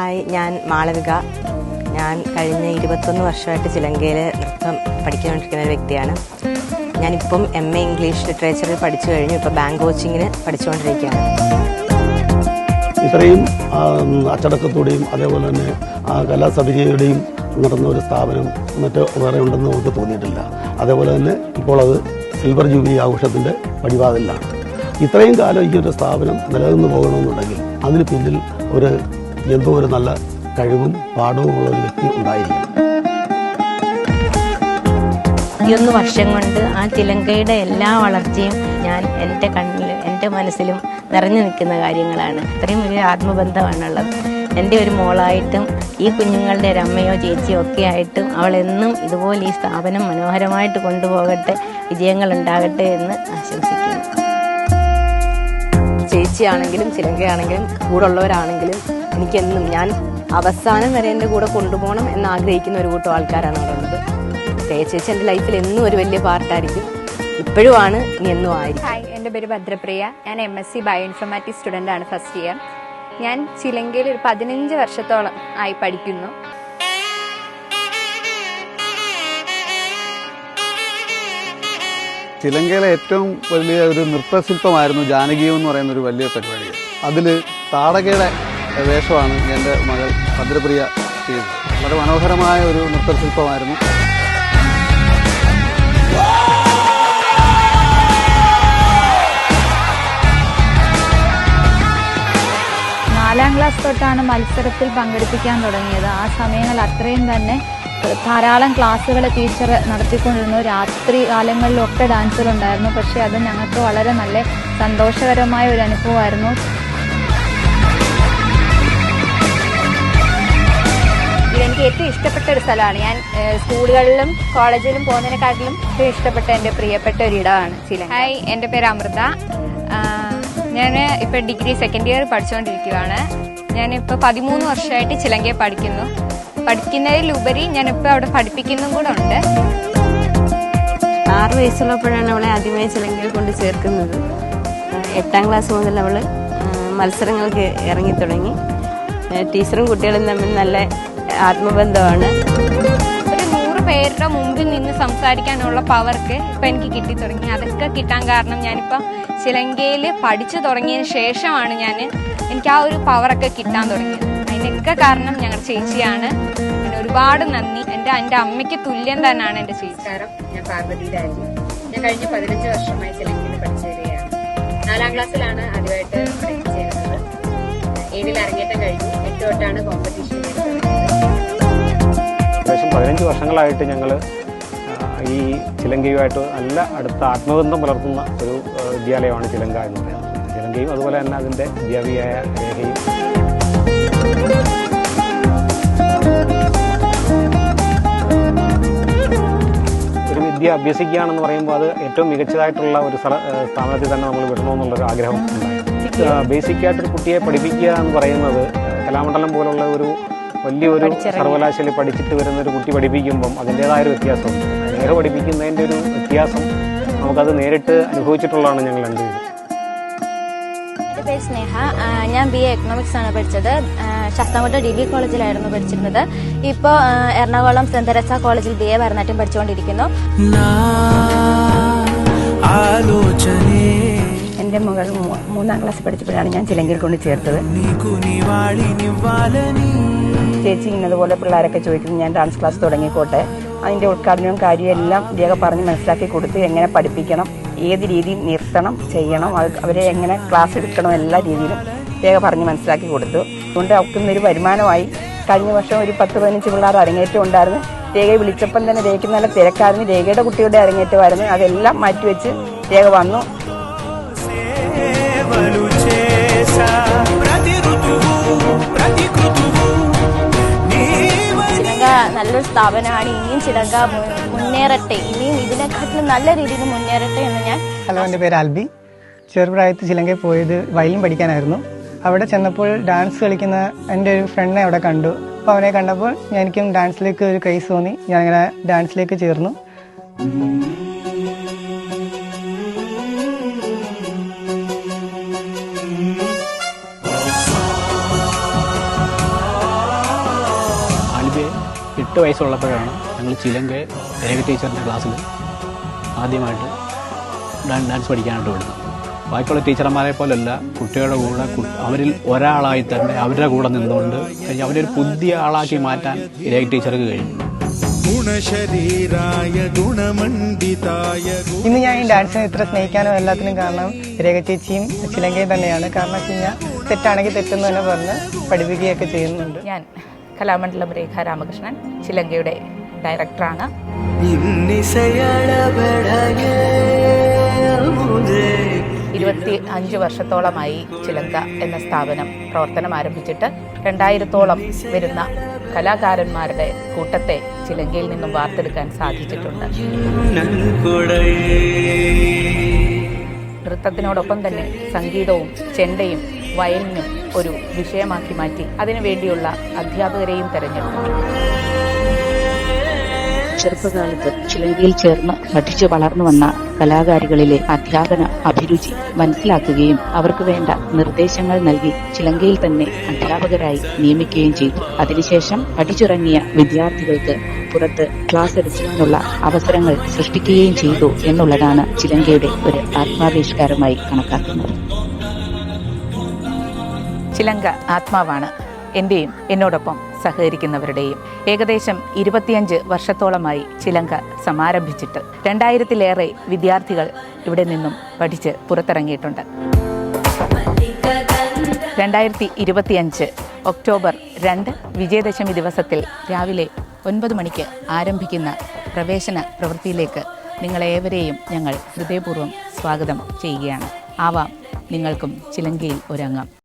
Hi ഞാൻ മാളവിക. ഞാൻ കഴിഞ്ഞ ഇരുപത്തൊന്ന് വർഷമായിട്ട് ചിലങ്കയിൽ നൃത്തം പഠിച്ചുകൊണ്ടിരിക്കുന്ന ഒരു വ്യക്തിയാണ്. ഞാനിപ്പം എം എ ഇംഗ്ലീഷ് ലിറ്ററേച്ചറിൽ പഠിച്ചു കഴിഞ്ഞു ഇപ്പോൾ ബാങ്ക് കോച്ചിങ്ങിന് പഠിച്ചുകൊണ്ടിരിക്കുകയാണ്. ഇത്രയും അച്ചടക്കത്തോടെയും അതേപോലെ തന്നെ കലാസഭയുടെയും നടന്ന ഒരു സ്ഥാപനം മറ്റ് വേറെ ഉണ്ടെന്ന് നമുക്ക് തോന്നിയിട്ടില്ല. അതേപോലെ തന്നെ ഇപ്പോൾ അത് സിൽവർ ജൂബിലി ആഘോഷത്തിന്റെ പടിവാതിലാണ്. ഇത്രയും കാലം ഈ ഒരു സ്ഥാപനം നിലനിന്ന് പോകണമെന്നുണ്ടെങ്കിൽ അതിന് പിന്നിൽ ഒരു എന്തോ ഒരു നല്ല കഴിവും പാഠവുമുള്ള ഒരു വ്യക്തി ഉണ്ടായിരിക്കും ഇരുപത്തിയൊന്ന് വർഷം കൊണ്ട് ആ ചിലങ്കയുടെ എല്ലാ വളർച്ചയും ഞാൻ എന്റെ കണ്ണിലും എന്റെ മനസ്സിലും നിറഞ്ഞു നിൽക്കുന്ന കാര്യങ്ങളാണ്. ഇത്രയും വലിയ ആത്മബന്ധമാണുള്ളത്. എന്റെ ഒരു മോളായിട്ടും ഈ കുഞ്ഞുങ്ങളുടെ ഒരു അമ്മയോ ചേച്ചിയോ ഒക്കെ ആയിട്ടും അവൾ എന്നും ഇതുപോലെ ഈ സ്ഥാപനം മനോഹരമായിട്ട് കൊണ്ടുപോകട്ടെ വിജയങ്ങൾ ഉണ്ടാകട്ടെ എന്ന് ആശംസിക്കുന്നു. ചേച്ചിയാണെങ്കിലും ചിലങ്കയാണെങ്കിലും കൂടെ ഉള്ളവരാണെങ്കിലും എനിക്കെന്നും ഞാൻ അവസാനം വരെ എന്റെ കൂടെ കൊണ്ടുപോകണം എന്ന് ആഗ്രഹിക്കുന്ന ഒരു കൂട്ടം ആൾക്കാരാണ് അവിടെ ഉള്ളത്. ചേച്ചി എന്റെ ലൈഫിൽ എന്നും ഒരു വലിയ പാർട്ടായിരിക്കും. ഇപ്പോഴുമാണ് ഇനി എന്നും ആയിരിക്കും. ഹായ് എന്റെ പേര് ഭദ്രപ്രിയ. ഞാൻ M S C bio informatic student ആണ് ഫസ്റ്റ് ഇയർ ഞാൻ ചിലങ്കയിൽ ഒരു പതിനഞ്ച് വർഷത്തോളം ആയി പഠിക്കുന്നു. ചിലങ്കയിലെ ഏറ്റവും വലിയ ഒരു നൃത്തശില്പമായിരുന്നു ജാനകീയം എന്ന് പറയുന്ന ഒരു വലിയ പരിപാടി അതിൽ താടകയുടെ വേഷമാണ് എന്റെ മകൾ ഭദ്രപ്രിയ ചെയ്തത്. വളരെ മനോഹരമായ ഒരു നൃത്തശില്പമായിരുന്നു. നാലാം ക്ലാസ് തൊട്ടാണ് മത്സരത്തിൽ പങ്കെടുപ്പിക്കാൻ തുടങ്ങിയത്. ആ സമയങ്ങളിൽ അത്രയും തന്നെ ധാരാളം ക്ലാസ്സുകൾ ടീച്ചർ നടത്തിക്കൊണ്ടിരുന്നു. രാത്രി കാലങ്ങളിലൊക്കെ ഡാൻസുകളുണ്ടായിരുന്നു. പക്ഷേ അത് ഞങ്ങൾക്ക് വളരെ നല്ല സന്തോഷകരമായ ഒരു അനുഭവമായിരുന്നു. ഇതെനിക്ക് ഏറ്റവും ഇഷ്ടപ്പെട്ട ഒരു സ്ഥലമാണ്. ഞാൻ സ്കൂളുകളിലും കോളേജിലും പോകുന്നതിനെക്കാട്ടിലും ഏറ്റവും ഇഷ്ടപ്പെട്ട എന്റെ പ്രിയപ്പെട്ട ഒരു ഇടമാണ് ചിലങ്ക ഹായ് എന്റെ പേര് അമൃത. ഞാൻ ഇപ്പോൾ ഡിഗ്രി സെക്കൻഡ് ഇയർ പഠിച്ചുകൊണ്ടിരിക്കുകയാണ് ഞാനിപ്പോൾ പതിമൂന്ന് വർഷമായിട്ട് ചിലങ്കയെ പഠിക്കുന്നു. പഠിക്കുന്നതിലുപരി ഞാനിപ്പോൾ അവിടെ പഠിപ്പിക്കുന്നതും കൂടെ ഉണ്ട്. ആറ് വയസ്സുള്ളപ്പോഴാണ് അവളെ ആദ്യമായി ചിലങ്കയിൽ കൊണ്ട് ചേർക്കുന്നത്. എട്ടാം ക്ലാസ് മുതൽ അവൾ മത്സരങ്ങൾക്ക് ഇറങ്ങി തുടങ്ങി. ടീച്ചറും കുട്ടികളും തമ്മിൽ നല്ല ആത്മബന്ധമാണ്. ഒരു നൂറ് പേരുടെ മുമ്പിൽ നിന്ന് സംസാരിക്കാനുള്ള പവർക്ക് ഇപ്പം എനിക്ക് കിട്ടി തുടങ്ങി. അതൊക്കെ കിട്ടാൻ കാരണം ഞാനിപ്പോൾ ശ്രീലങ്കയിൽ പഠിച്ചു തുടങ്ങിയതിന് ശേഷമാണ് ഞാൻ എനിക്ക് ആ ഒരു പവറൊക്കെ കിട്ടാൻ തുടങ്ങിയത്. അതിനൊക്കെ കാരണം ഞങ്ങളുടെ ചേച്ചിയാണ്. പിന്നെ ഒരുപാട് നന്ദി. എന്റെ എന്റെ അമ്മയ്ക്ക് തുല്യം തന്നെയാണ് എന്റെ ചേച്ചി. ഞാൻ പാർവതി രാജു. ഞാൻ കഴിഞ്ഞ പതിനഞ്ച് വർഷമായി ചിലങ്കിൽ പഠിച്ചു വരികയാണ് നാലാം ക്ലാസ്സിലാണ് ആദ്യമായിട്ട് ചേരുന്നത് ഏഴിൽ അരങ്ങേറ്റം കഴിഞ്ഞു. എട്ട് തൊട്ടാണ് കോമ്പറ്റീഷൻ പതിനഞ്ച് വർഷങ്ങളായിട്ട് ഞങ്ങൾ ഈ ചിലങ്കയുമായിട്ട് നല്ല അടുത്ത ആത്മബന്ധം പുലർത്തുന്ന ഒരു വിദ്യാലയമാണ് ചിലങ്ക എന്ന് പറയുന്നത്. ചിലങ്കയും അതുപോലെ തന്നെ അതിന്റെ വിദ്യാപിയായ രേഖയും. ഒരു വിദ്യ അഭ്യസിക്കുകയാണെന്ന് പറയുമ്പോൾ അത് ഏറ്റവും മികച്ചതായിട്ടുള്ള ഒരു സ്ഥല സ്ഥാപനത്തിൽ തന്നെ നമ്മൾ വിടണമെന്നുള്ളൊരു ആഗ്രഹം ഉണ്ടായിരുന്നു. ബേസിക് ആയിട്ടൊരു കുട്ടിയെ പഠിപ്പിക്കുക എന്ന് പറയുന്നത് കലാമണ്ഡലം പോലുള്ള ഒരു വലിയൊരു സർവകലാശാലയിൽ പഠിച്ചിട്ട് വരുന്ന ഒരു കുട്ടി പഠിപ്പിക്കുമ്പം അതിന്റെതായ ഒരു വ്യത്യാസമുണ്ട് നേരെ പഠിപ്പിക്കുന്നതിന്റെ ഒരു വ്യത്യാസം നമുക്കത് നേരിട്ട് അനുഭവിച്ചിട്ടുള്ളതാണ് ഞങ്ങൾ രണ്ടുപേരും. എന്റെ പേര് സ്നേഹ. ഞാൻ ബി എ എക്കണോമിക്സ് ആണ് പഠിച്ചത്. ശാസ്താംകോട്ട ഡിഗ്രി കോളേജിലായിരുന്നു പഠിച്ചിരുന്നത്. ഇപ്പോൾ എറണാകുളം സെന്റ് തെരസ കോളേജിൽ ബി എ ഭരണാട്യം പഠിച്ചുകൊണ്ടിരിക്കുന്നു. എന്റെ മകൾ മൂന്നാം ക്ലാസ് പഠിച്ചപ്പോഴാണ് ഞാൻ ചിലങ്കിൽ കൊണ്ട് ചേർത്തത്. ചേച്ചി ഇന്നതുപോലെ പിള്ളേരൊക്കെ ചോദിക്കുന്നു ഞാൻ ഡാൻസ് ക്ലാസ് തുടങ്ങിക്കോട്ടെ? അതിന്റെ ഉദ്ഘാടനവും കാര്യവും എല്ലാം രേഖ പറഞ്ഞ് മനസ്സിലാക്കി കൊടുത്ത് എങ്ങനെ പഠിപ്പിക്കണം ഏത് രീതിയിൽ നിർത്തണം ചെയ്യണം അവരെ എങ്ങനെ ക്ലാസ് എടുക്കണം എല്ലാ രീതിയിലും രേഖ പറഞ്ഞ് മനസ്സിലാക്കി കൊടുത്തു. അതുകൊണ്ട് അവൾക്കുന്നൊരു വരുമാനമായി. കഴിഞ്ഞ വർഷം ഒരു പത്ത് പതിനഞ്ച് പിള്ളേർ അരങ്ങേറ്റം ഉണ്ടായിരുന്നു. രേഖയെ വിളിച്ചപ്പം തന്നെ രേഖയ്ക്ക് നല്ല തിരക്കായിരുന്നു. രേഖയുടെ കുട്ടികളുടെ അരങ്ങേറ്റമായിരുന്നു. അതെല്ലാം മാറ്റിവെച്ച് രേഖ വന്നു. നല്ലൊരു സ്ഥാപനമാണ്. ഇനിയും ചിലങ്ക മു- മുന്നേറട്ടെ. ഇനിയും ഇതിനെക്കാട്ടിലും നല്ല രീതിയിൽ മുന്നേറട്ടെ എന്ന് ഞാൻ ഹലോ എന്റെ പേര് ആൽബി. ചെറുപ്രായത്തിൽ ചിലങ്കയിൽ പോയത് വയലിൻ പഠിക്കാനായിരുന്നു. അവിടെ ചെന്നപ്പോൾ ഡാൻസ് കളിക്കുന്ന എന്റെ ഒരു ഫ്രണ്ടിനെ അവിടെ കണ്ടു. അപ്പോൾ അവനെ കണ്ടപ്പോൾ എനിക്കും ഡാൻസിലേക്ക് ഒരു ക്രൈസ് തോന്നി. ഞാൻ അങ്ങനെ ഡാൻസിലേക്ക് ചേർന്നു. എനിക്ക് എട്ട് വയസ്സുള്ളപ്പോഴാണ് ഞങ്ങൾ ചിലങ്ക രേഖ ടീച്ചറിന്റെ ക്ലാസ്സിൽ ആദ്യമായിട്ട് ഡാൻ- ഡാൻസ് പഠിക്കാനായിട്ട് വിടുന്നത്. ബാക്കിയുള്ള ടീച്ചർമാരെ പോലെയല്ല കുട്ടികളുടെ കൂടെ അവരിൽ ഒരാളായി തന്നെ അവരുടെ കൂടെ നിന്നുകൊണ്ട് അവരെ അവരൊരു പുതിയ ആളാക്കി മാറ്റാൻ രേഖ ടീച്ചർക്ക് കഴിഞ്ഞു. ഇന്ന് ഞാൻ ഈ ഡാൻസിനെ ഇത്ര സ്നേഹിക്കാനും എല്ലാത്തിനും കാരണം രേഖ ചേച്ചിയും ചിലങ്കയും തന്നെയാണ്. കാരണം വെച്ച് കഴിഞ്ഞാൽ തെറ്റാണെങ്കിൽ തെറ്റെന്ന് തന്നെ പറഞ്ഞ് പഠിപ്പിക്കുകയൊക്കെ ചെയ്യുന്നുണ്ട്. ഞാൻ കലാമണ്ഡലം രേഖ രാമകൃഷ്ണൻ ചിലങ്കയുടെ ഡയറക്ടറാണ് ഇരുപത്തി അഞ്ച് വർഷത്തോളമായി ചിലങ്ക എന്ന സ്ഥാപനം പ്രവർത്തനം ആരംഭിച്ചിട്ട് രണ്ടായിരത്തോളം വരുന്ന കലാകാരന്മാരുടെ കൂട്ടത്തെ ചിലങ്കയിൽ നിന്നും വാർത്തെടുക്കാൻ സാധിച്ചിട്ടുണ്ട്. നൃത്തത്തിനോടൊപ്പം തന്നെ സംഗീതവും ചെണ്ടയും വയലിനും ഒരു വിഷയമാക്കി മാറ്റി അതിനുവേണ്ടിയുള്ള അധ്യാപകരെയും തെരഞ്ഞെടുത്തു. ചെറുപ്പകാലത്ത് ചിലങ്കയിൽ ചേർന്ന് പഠിച്ചു വളർന്നു വന്ന കലാകാരികളിലെ അധ്യാപന അഭിരുചി മനസ്സിലാക്കുകയും അവർക്ക് വേണ്ട നിർദ്ദേശങ്ങൾ നൽകി ചിലങ്കയിൽ തന്നെ അധ്യാപകരായി നിയമിക്കുകയും ചെയ്തു. അതിനുശേഷം പഠിച്ചിറങ്ങിയ വിദ്യാർത്ഥികൾക്ക് പുറത്ത് ക്ലാസ് എടുക്കുവാനുള്ള അവസരങ്ങൾ സൃഷ്ടിക്കുകയും ചെയ്തു എന്നുള്ളതാണ് ചിലങ്കയുടെ ഒരു ആത്മാവിഷ്കാരമായി കണക്കാക്കുന്നത്. ചിലങ്ക ആത്മാവാണ്. എന്റെയും എന്നോടൊപ്പം സഹകരിക്കുന്നവരുടെയും. ഏകദേശം ഇരുപത്തിയഞ്ച് വർഷത്തോളമായി ചിലങ്ക സമാരംഭിച്ചിട്ട് രണ്ടായിരത്തിലേറെ വിദ്യാർത്ഥികൾ ഇവിടെ നിന്നും പഠിച്ച് പുറത്തിറങ്ങിയിട്ടുണ്ട്. രണ്ടായിരത്തി ഇരുപത്തിയഞ്ച് ഒക്ടോബർ രണ്ട് വിജയദശമി ദിവസത്തിൽ രാവിലെ ഒൻപത് മണിക്ക് ആരംഭിക്കുന്ന പ്രവേശന പ്രവൃത്തിയിലേക്ക് നിങ്ങളേവരെയും ഞങ്ങൾ ഹൃദയപൂർവം സ്വാഗതം ചെയ്യുകയാണ്. ആവാം നിങ്ങൾക്കും ചിലങ്കയിൽ ഒരംഗം